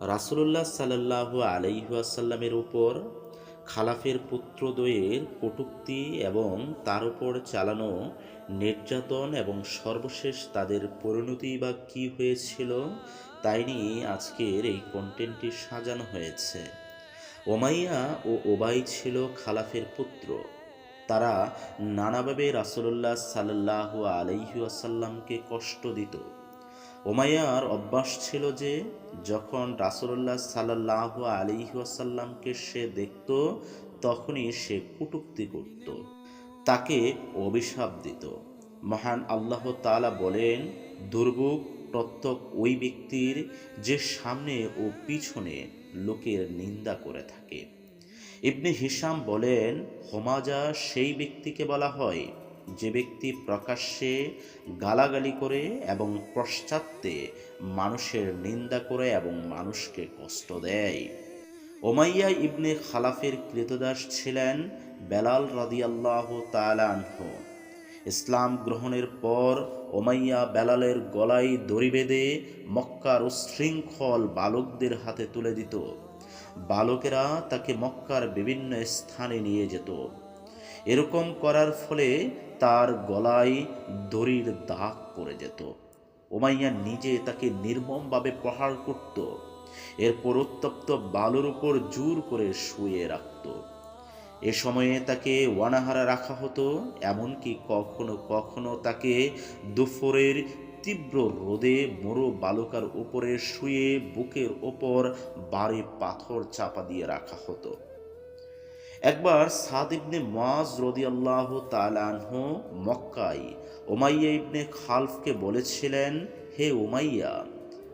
রাসুলুল্লাহ সাল্লাহ আলাইহাসাল্লামের উপর খালাফের পুত্রদ্বয়ের কটুক্তি এবং তার উপর চালানো নির্যাতন এবং সর্বশেষ তাদের পরিণতি বা কী হয়েছিল তাই নিয়ে আজকের এই কন্টেন্টটি সাজানো হয়েছে। ওমাইয়া ও ওবাই ছিল খালাফের পুত্র। তারা নানাভাবে রাসুলুল্লাহ সাল্লাহ আলাইহাসাল্লামকে কষ্ট দিত। ওমাইয়ার অভ্যাস ছিল যে যখন রাসুল্লাহ সাল্লাহ আলিহাসাল্লামকে সে দেখত, তখনই সে কুটুক্তি করত। তাকে অভিশাপ দিত। মহান আল্লাহ তাআলা বলেন, দুর্ভোগ প্রত্যক ওই ব্যক্তির যে সামনে ও পিছনে লোকের নিন্দা করে থাকে। ইবনে হিসাম বলেন, হোমাজা সেই ব্যক্তিকে বলা হয় যে ব্যক্তি প্রকাশ্যে গালাগালি করে এবং পশ্চাত্যে মানুষের নিন্দা করে এবং মানুষকে কষ্ট দেয়। ওমাইয়া ইবনে খালাফের কৃতদাস ছিলেন বেলাল রাদিয়াল্লাহ তালানহ ইসলাম গ্রহণের পর ওমাইয়া বেলালের গলায় দড়ি বেঁধে মক্কার উশৃঙ্খল বালকদের হাতে তুলে দিত। বালকেরা তাকে মক্কার বিভিন্ন স্থানে নিয়ে যেত। এরকম করার ফলে তার গলায় দড়ির দাগ পড়ে যেত। ওমাইয়া নিজে তাকে নির্মমভাবে প্রহার করত। এরপর উত্তপ্ত বালুর উপর জোর করে শুয়ে রাখত। এ সময়ে তাকে ওয়ানাহারা রাখা হতো, এমনকি কখনো কখনো তাকে দুপুরের তীব্র রোদে মরু বালুকার উপরে শুয়ে বুকের ওপর বাড়ি পাথর চাপা দিয়ে রাখা হতো। একবার সাদ ইবনে মাজ রদিয়াল্লাহ তালানহ মক্কাই ওমাইয়া ইবনে খালফকে বলেছিলেন, হে ওমাইয়া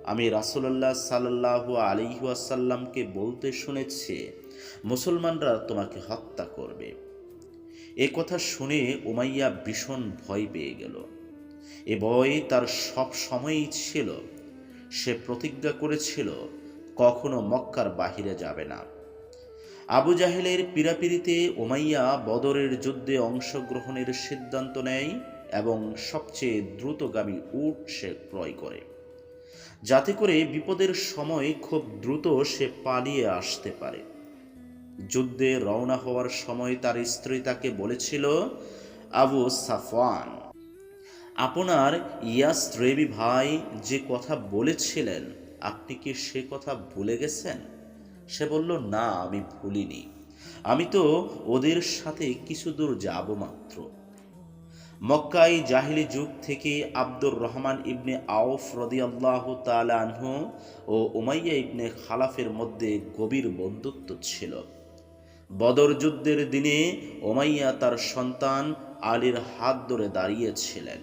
আমি রাসুলাল্লাহ সাল্লাহ আলিহাসাল্লামকে বলতে শুনেছি, মুসলমানরা তোমাকে হত্যা করবে। এ কথা শুনে উমাইয়া ভীষণ ভয় পেয়ে গেল। এ ভয় তার সব সময়ই ছিল। সে প্রতিজ্ঞা করেছিল, কখনো মক্কার বাহিরে যাবে না। আবু জাহেলের পীড়াপিড়িতে ওমাইয়া বদরের যুদ্ধে অংশগ্রহণের সিদ্ধান্ত নেয় এবং সবচেয়ে দ্রুতগামী উট সে ক্রয় করে। যাতে করে বিপদের সময় খুব দ্রুত সে পালিয়ে আসতে পারে। যুদ্ধে রওনা হওয়ার সময় তার স্ত্রী তাকে বলেছিল, আবু সাফওয়ান, আপনার ইয়াস রেবি ভাই যে কথা বলেছিলেন, আপনি কি সে কথা ভুলে গেছেন? সে বলল, না, আমি ভুলিনি। আমি তো ওদের সাথে কিছু দূর যাব মাত্র। মক্কাই জাহিলি যুগ থেকে আব্দুর রহমান ইবনে আউফ রদিয়াল্লাহ তালাহ ও উমাইয়া ইবনে খালাফের মধ্যে গভীর বন্ধুত্ব ছিল। বদর যুদ্ধের দিনে ওমাইয়া তার সন্তান আলীর হাত ধরে দাঁড়িয়েছিলেন।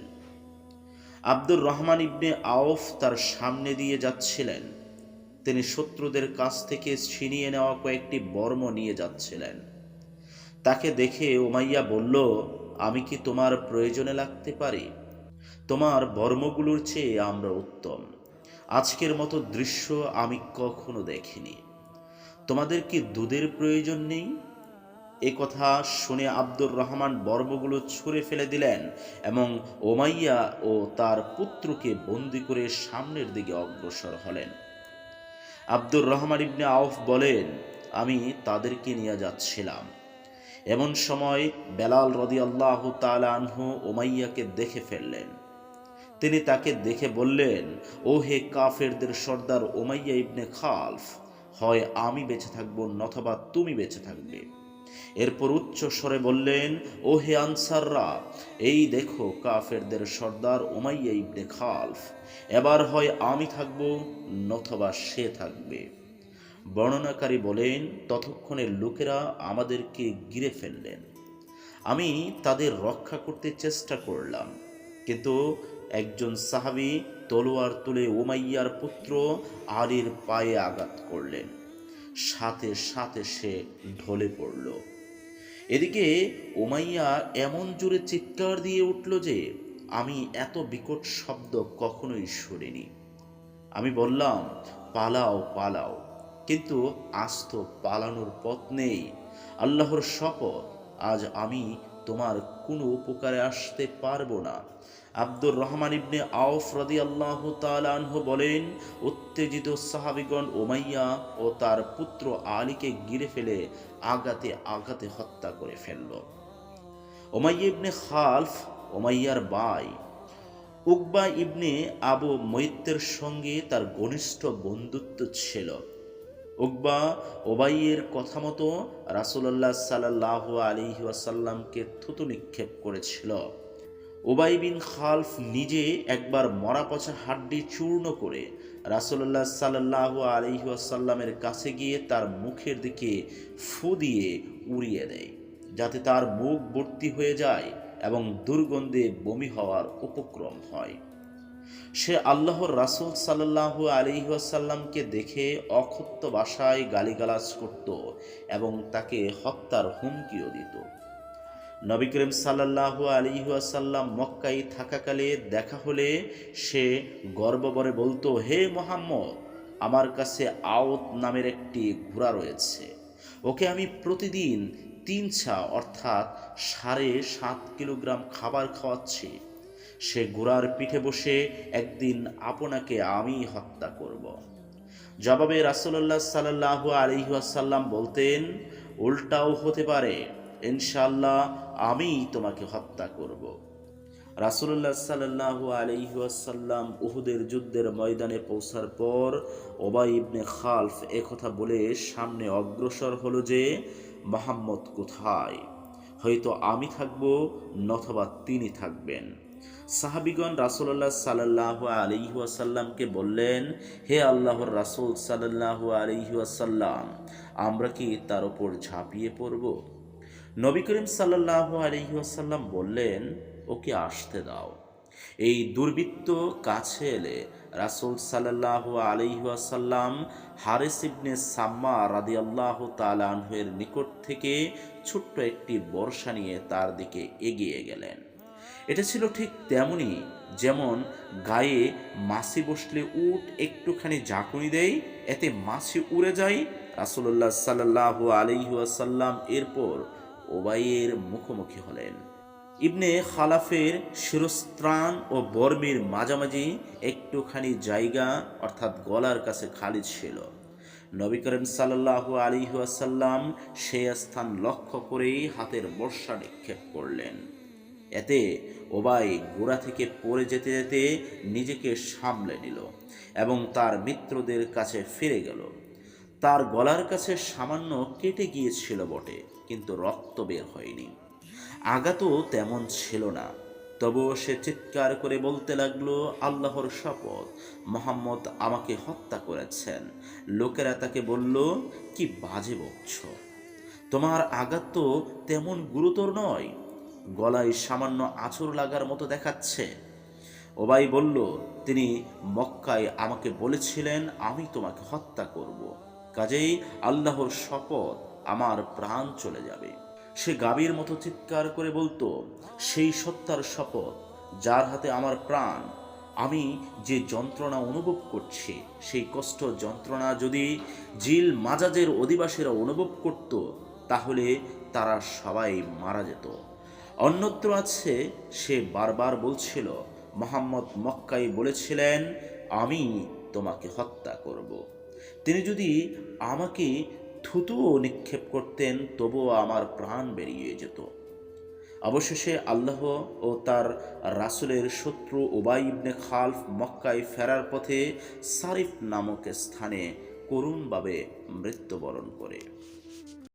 আব্দুর রহমান ইবনে আউফ তার সামনে দিয়ে যাচ্ছিলেন। তিনি শত্রুদের কাছ থেকে ছিনিয়ে নেওয়া কয়েকটি বর্ম নিয়ে যাচ্ছিলেন। তাকে দেখে ওমাইয়া বলল, আমি কি তোমার প্রয়োজনে লাগতে পারি? তোমার বর্মগুলোর চেয়ে আমরা উত্তম। আজকের মতো দৃশ্য আমি কখনো দেখিনি। তোমাদের কি দুধের প্রয়োজন নেই? এ কথা শুনে আব্দুর রহমান বর্মগুলো ছুঁড়ে ফেলে দিলেন এবং ওমাইয়া ও তার পুত্রকে বন্দি করে সামনের দিকে অগ্রসর হলেন। আব্দুর রহমান ইবনে আউফ বলেন, আমি তাদেরকে নিয়ে যাচ্ছিলাম। এমন সময় বেলাল রদি আল্লাহ তালানহু ওমাইয়াকে দেখে ফেললেন। তিনি তাকে দেখে বললেন, ও হে কাফেরদের সর্দার ওমাইয়া ইবনে খালফ, হয় আমি বেঁচে থাকব নথবা তুমি বেঁচে থাকবে। এরপর উচ্চ স্বরে বললেন ও হে আনসাররা, এই দেখো কাফেরদের সর্দার ওমাইয়া ইবনে খালফ। এবার হয় আমি থাকব নথবা সে থাকবে। বর্ণনাকারী বলেন, ততক্ষণে লোকেরা আমাদেরকে গিরে ফেললেন। আমি তাদের রক্ষা করতে চেষ্টা করলাম। কিন্তু একজন সাহাবি তলোয়ার তুলে ওমাইয়ার পুত্র আলীর পায়ে আঘাত করলেন। সাথে সাথে সে ঢলে পড়ল। এদিকে ওমাইয়া এমন জোরে চিৎকার দিয়ে উঠল যে, আমি এত বিকট শব্দ কখনোই শুনিনি। আমি বললাম, পালাও পালাও। কিন্তু আস্ত পালানোর পথ নেই। আল্লাহর শপথ, আজ আমি তোমার কোনো উপকারে আসতে পারব না। আব্দুর রহমান ইবনে আউফ রদি আল্লাহ তালানহ বলেন, উত্তেজিত সাহাবিগণ ওমাইয়া ও তার পুত্র আলীকে গিরে ফেলে আগাতে আগাতে হত্যা করে ফেলল। ওমাইয়া ইবনে খালফ ওমাইয়ার বাই উকবা ইবনে আবু মৈত্যের সঙ্গে তার ঘনিষ্ঠ বন্ধুত্ব ছিল। উকবা ওবাইয়ের কথা মতো রাসুল্লাহ সাল্লাহ আলী থুতু নিক্ষেপ করেছিল। ওবাই বিন খালফ নিজে একবার মরা পচা হাড্ডি চূর্ণ করে রাসুল্লাহ সাল্লাহ আলী কাছে গিয়ে তার মুখের দিকে ফু দিয়ে উড়িয়ে দেয়, যাতে তার মুখ ভর্তি হয়ে যায় এবং দুর্গন্ধে বমি হওয়ার উপক্রম হয়। সে আল্লাহর রাসুল সাল্লাহ আলিহাসাল্লামকে দেখে অক্ষত্য বাসায় গালিগালাজ করত এবং তাকে হত্যার হুমকিও দিত। নবী করিম সাল্লাহ আলিহাসাল্লাম মক্কাই থাকাকালে দেখা হলে সে গর্ববরে বলতো, হে মোহাম্মদ, আমার কাছে আওত নামের একটি ঘোড়া রয়েছে। ওকে আমি প্রতিদিন তিন ছা অর্থাৎ সাড়ে সাত কিলোগ্রাম খাবার খাওয়াচ্ছি। সে ঘোড়ার পিঠে বসে একদিন আপনাকে আমি হত্যা করব। জবাবে রাসুল্লাহ সাল্লাহ আলিহাসাল্লাম বলতেন, উল্টাও হতে পারে ইনশাল্লাহ আমি তোমাকে হত্যা করব। রাসুল্লাহ সাল্লাহ আলিহাসাল্লাম উহুদের যুদ্ধের ময়দানে পৌঁছার পর ওবাই ইবনে খালফ একথা বলে সামনে অগ্রসর হলো যে, মোহাম্মদ কোথায়? হয়তো আমি থাকব নথবা তিনি থাকবেন। সাহাবিগণ রাসুল্লাহ সাল্লাহ আলিহাসাল্লামকে বললেন, হে আল্লাহর রাসুল সাল্লাহ আলিহাসাল্লাম আমরা কি তার ওপর ঝাঁপিয়ে পড়ব? নবী করিম সাল্লাহ আলিহাসাল্লাম বললেন, ওকে আসতে দাও। এই দুর্বৃত্ত কাছে এলে রাসুল সাল্লাহ আলিহাসাল্লাম হারেস ইবনে সাম্মা রাদি আল্লাহ তালাহের নিকট থেকে ছোট্ট একটি বর্ষা নিয়ে তার দিকে এগিয়ে গেলেন। এটা ছিল ঠিক তেমনই যেমন গায়ে মাছি বসলে উট একটুখানি ঝাঁকুনি দেয়, এতে মাছি উড়ে যায়। রাসুল্লাহ সাল্লাহ আলিহাসাল্লাম এরপর ওবাইয়ের মুখোমুখি হলেন। ইবনে খালাফের শিরস্ত্রাণ ও বর্মের মাঝামাঝি একটুখানি জায়গা, অর্থাৎ গলার কাছে খালি ছিল। নবী করিম সাল্লাহ আলিহাসাল্লাম সেই স্থান লক্ষ্য করেই হাতের বর্ষা নিক্ষেপ করলেন। এতে ওবাই গোড়া থেকে পড়ে যেতে যেতে নিজেকে সামলে নিল এবং তার মিত্রদের কাছে ফিরে গেল। তার গলার কাছে সামান্য কেটে গিয়েছিল বটে, কিন্তু রক্ত বের হয়নি। আঘাতও তেমন ছিল না। তবুও সে চিৎকার করে বলতে লাগল, আল্লাহর শপথ, মোহাম্মদ আমাকে হত্যা করেছেন। লোকেরা তাকে বলল, কি বাজে বকছ। তোমার আঘাত তো তেমন গুরুতর নয় গলায় সামান্য আঁচড় লাগার মতো দেখাচ্ছে। ওবাই বলল, তিনি মক্কায় আমাকে বলেছিলেন, আমি তোমাকে হত্যা করব। কাজেই আল্লাহর শপথ আমার প্রাণ চলে যাবে। সে গাভীর মতো চিৎকার করে বলতো, সেই সত্তার শপথ, যার হাতে আমার প্রাণ, আমি যে যন্ত্রণা অনুভব করছি, সেই কষ্ট যন্ত্রণা যদি জিল মাজাজের অধিবাসীরা অনুভব করত, তাহলে তারা সবাই মারা যেত। অন্যত্র আছে, সে বারবার বলছিল, মোহাম্মদ মক্কাই বলেছিলেন, আমি তোমাকে হত্যা করব। তিনি যদি আমাকে থুতুও নিক্ষেপ করতেন, তবুও আমার প্রাণ বেরিয়ে যেত অবশেষে আল্লাহ ও তার রাসুলের শত্রু ওবাই ইবনে খালফ মক্কায় ফেরার পথে সারিফ নামক স্থানে করুণভাবে মৃত্যুবরণ করে